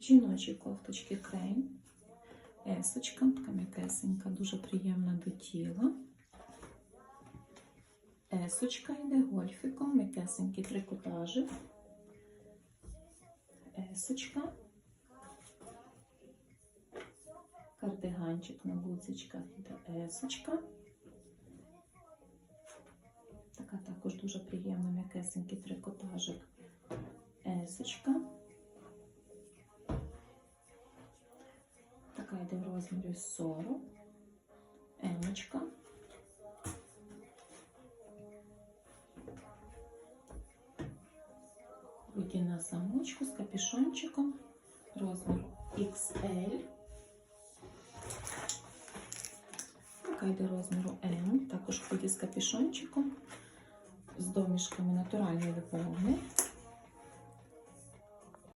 Жіночі кофточки крейн. Есочка, така м'якесенька, дуже приємна до тіла. Есочка йде гольфіком, м'якесенький трикотажик. Есочка. Кардиганчик на гудзичках йде есочка. Така також дуже приємна м'якесенький трикотажик. Есочка. Така в розмірі 40. Емочка. Худі на замочку з капюшончиком. Розмір XL. Така йде розміру М. Також худі з капюшончиком. З домішками натуральної виповни.